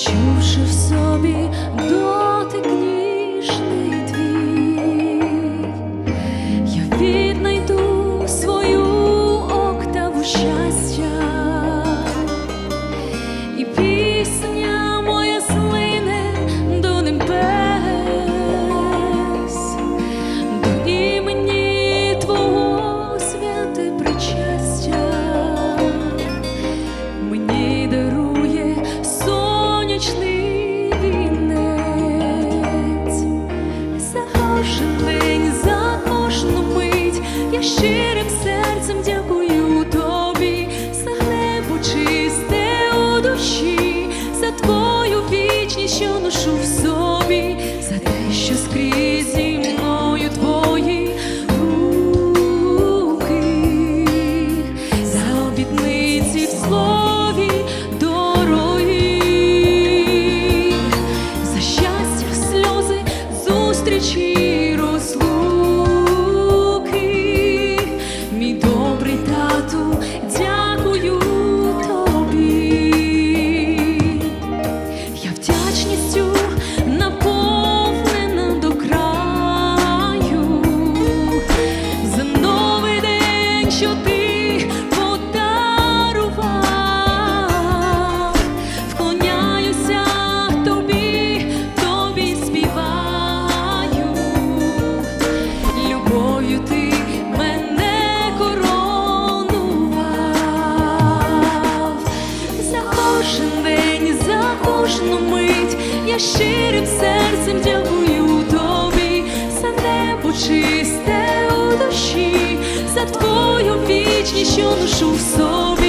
відчувши в собі до. душу в собі, за те, що скрізь зі мною твої руки, за обітниці в слові дороги, за щастя, сльози, зустрічі. Я щирим серцем дякую тобі за небо чисте у душі, за твою вічність, що ношу в собі,